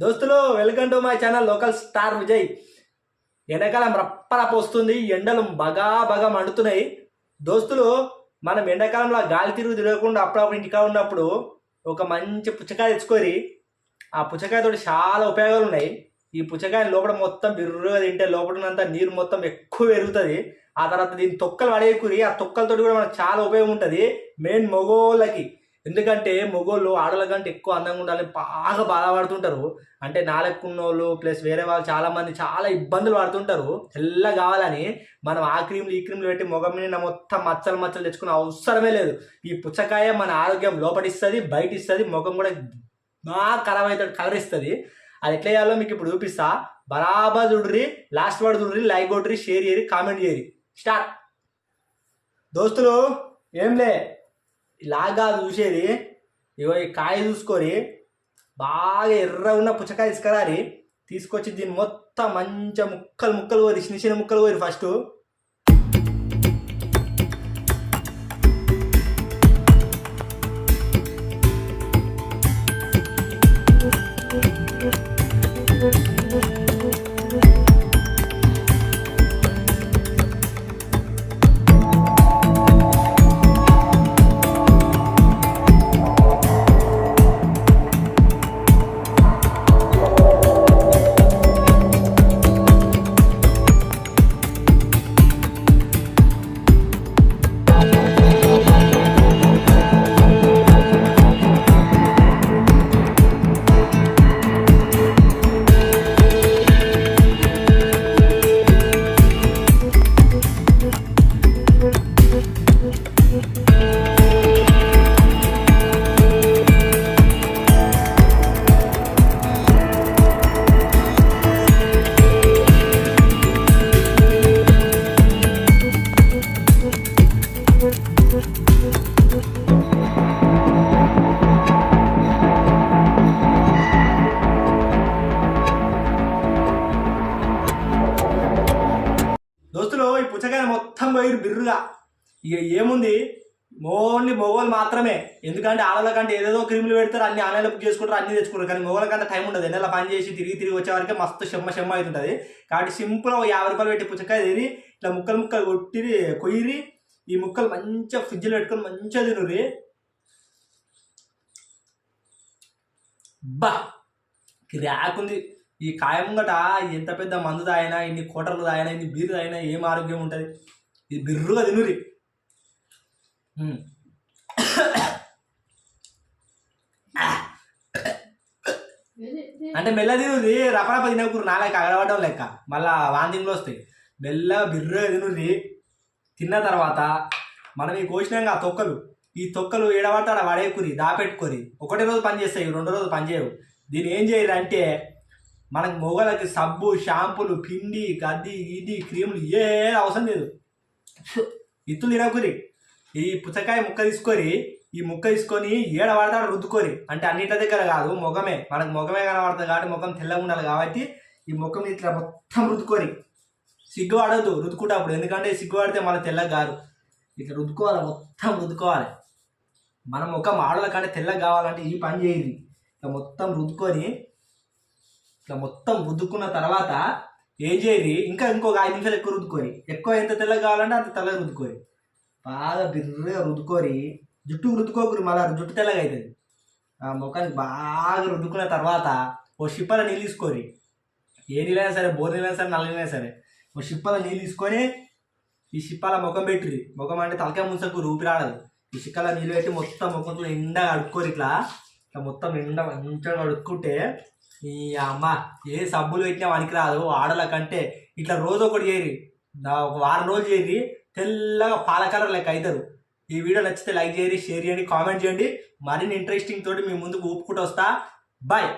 దోస్తులు welcome to my channel local star Vijay ఎండాకాలం రప్పరప్ప వస్తుంది ఎండలు బగా బగా మండుతున్నాయి. దోస్తులు మనం ఎండాకాలంలో గాలి తిరుగు తిరగకుండా అప్పుడప్పుడు ఇంటికా ఉన్నప్పుడు ఒక మంచి పుచ్చకాయ తెచ్చుకొని ఆ పుచ్చకాయతోటి చాలా ఉపయోగాలు ఉన్నాయి. ఈ పుచ్చకాయ లోపల మొత్తం బిర్రుగా తింటే లోపల నీరు మొత్తం ఎక్కువ పెరుగుతుంది. ఆ తర్వాత దీని తొక్కలు పడేకురి ఆ తొక్కలతోటి కూడా మనకు చాలా ఉపయోగం ఉంటుంది. మెయిన్ మగోళ్ళకి. ఎందుకంటే మొగోళ్ళు ఆడల కంటే ఎక్కువ అందంగా ఉండాలని బాగా బాధపడుతుంటారు. అంటే నాలెక్కున్నోళ్ళు ప్లస్ వేరే వాళ్ళు చాలామంది చాలా ఇబ్బందులు పడుతుంటారు. తెల్ల కావాలని మనం ఆ క్రీమ్లు ఈ క్రీమ్లు పెట్టి మొగం మీద మొత్తం మచ్చలు మచ్చలు తెచ్చుకునే అవసరమే లేదు. ఈ పుచ్చకాయ మన ఆరోగ్యం లోపటిస్తుంది బయట ఇస్తుంది ముఖం కూడా బాగా ఖరాబ్ అవుతుంది కలర్ ఇస్తుంది. అది ఎట్లా చేయాలో మీకు ఇప్పుడు చూపిస్తా. బరాబర్ చూడ్రి లాస్ట్ వర్డ్ చూడ్రి లైక్ కొట్రి షేర్ చేయరి కామెంట్ చేయరి స్టార్ట్ దోస్తులు ఏంలే? ఇలాగా చూసేది ఇగో ఈ కాయ చూసుకొని బాగా ఎర్ర ఉన్న పుచ్చకాయ తీసుకురారి తీసుకొచ్చి దీన్ని మొత్తం మంచిగా ముక్కలు ముక్కలు కోరి చిన్న చిన్న ముక్కలు కోరి ఫస్ట్ పుచ్చకాయ పోయి బిర్రుగా. ఇక ఏముంది? మోన్లీ మొగోలు మాత్రమే. ఎందుకంటే ఆడల కంటే ఏదేదో క్రీములు పెడతారు అన్ని ఆన్లైన్లో బుక్ చేసుకుంటారు అన్ని తెచ్చుకుంటారు. కానీ మొగోల కంటే టైం ఉండదు. నెల పని చేసి తిరిగి తిరిగి వచ్చే వరకే మస్తు షమ్మ షమ్మ అవుతుంటుంది. కాబట్టి సింపుల్ ఒక యాభై రూపాయలు పెట్టి పుచ్చకాయ తిని ఇట్లా ముక్కలు ముక్కలు కొట్టి కొయ్యిరి. ఈ ముక్కలు మంచిగా ఫ్రిడ్జ్లో పెట్టుకొని మంచిగా తినుర్రి. బా! ర్యాక్ ఉంది ఈ కాయ ముంగట ఎంత పెద్ద మందు తాగినా ఇన్ని కోటర్లు తాగినా ఇన్ని బీరు తాగినా ఏం ఆరోగ్యం ఉంటుంది? ఇది బిర్రుగా తినురి. అంటే మెల్ల తినురి రపరప తినకూరు నాలుగు అగలవడం లెక్క. మళ్ళా వాంతింగ్లు వస్తాయి. మెల్ల బిర్రుగా తినురి తిన్న తర్వాత మనం ఈ కోసినాక ఆ తొక్కలు. ఈ తొక్కలు ఏడబడతాడ వడేకురి దాపెట్టుకొని ఒకటి రోజు పని చేస్తాయి రెండు రోజులు పని చేయవు. దీన్ని ఏం చేయరు అంటే మనకు మొగలకి సబ్బు షాంపులు పిండి గడ్డి ఇది క్రీములు ఏ అవసరం లేదు. ఇత్తులు తినకురి. ఈ పుచ్చకాయ ముక్క తీసుకొని ఈ ముక్క తీసుకొని ఏడ పడతాడు రుద్దుకొని అంటే అన్నిటి దగ్గర కాదు ముఖమే మనకు ముఖమే కనబడుతుంది కాబట్టి ముఖం తెల్లగా ఉండాలి కాబట్టి ఈ ముఖం ఇట్లా మొత్తం రుద్దుకొని సిగ్గు పడద్దు రుద్దుకుంటప్పుడు. ఎందుకంటే సిగ్గు పడితే మన తెల్లగా కాదు. ఇట్లా రుద్దుకోవాలి మొత్తం రుద్దుకోవాలి. మన ముఖం ఆడల కంటే తెల్లగా కావాలంటే ఈ పని చేయండి. ఇట్లా మొత్తం రుద్దుకొని ఇట్లా మొత్తం రుద్దుకున్న తర్వాత ఏం చేయండి ఇంకా ఇంకొక ఐదు నిమిషాలు ఎక్కువ రుద్దుకొని ఎక్కువ ఎంత తెల్ల కావాలంటే అంత తెల్లగా రుద్దుకొని బాగా బిర్రగా రుద్దుకొని జుట్టు రుద్దుకోకరు మళ్ళీ జుట్టు తెల్లగా అవుతుంది ఆ ముఖానికి బాగా రుద్దుకున్న తర్వాత ఓ షిప్పల నీళ్ళు తీసుకొని ఏ నీళ్ళైనా సరే బోర్ నీళ్ళైనా సరే నల్ల నీళ్ళైనా సరే ఓ షిప్పల నీళ్ళు తీసుకొని ఈ షిప్పాల ముఖం పెట్టుర్రి. ముఖం అంటే తలకాయ ముంచకు ఊపిరాడదు ఈ షిక్కల నీళ్ళు పెట్టి మొత్తం ముఖంతో నిండా అడుక్కోరు ఇట్లా. ఇట్లా మొత్తం నిండా మంచిగా అడుక్కుంటే ఈ అమ్మ ఏ సబ్బులు పెట్టినా వానికి రాదు ఆడల కంటే ఇట్లా రోజు ఒకటి చేయరి ఒక వారం రోజులు చేయరి తెల్లగా పాల కలర్ లెక్క అవుతారు ఈ వీడియో నచ్చితే లైక్ చేయండి షేర్ చేయండి కామెంట్ చేయండి. మరిన్ని ఇంట్రెస్టింగ్ తోటి మీ ముందుకు ఊపుకుంటూ వస్తా. బాయ్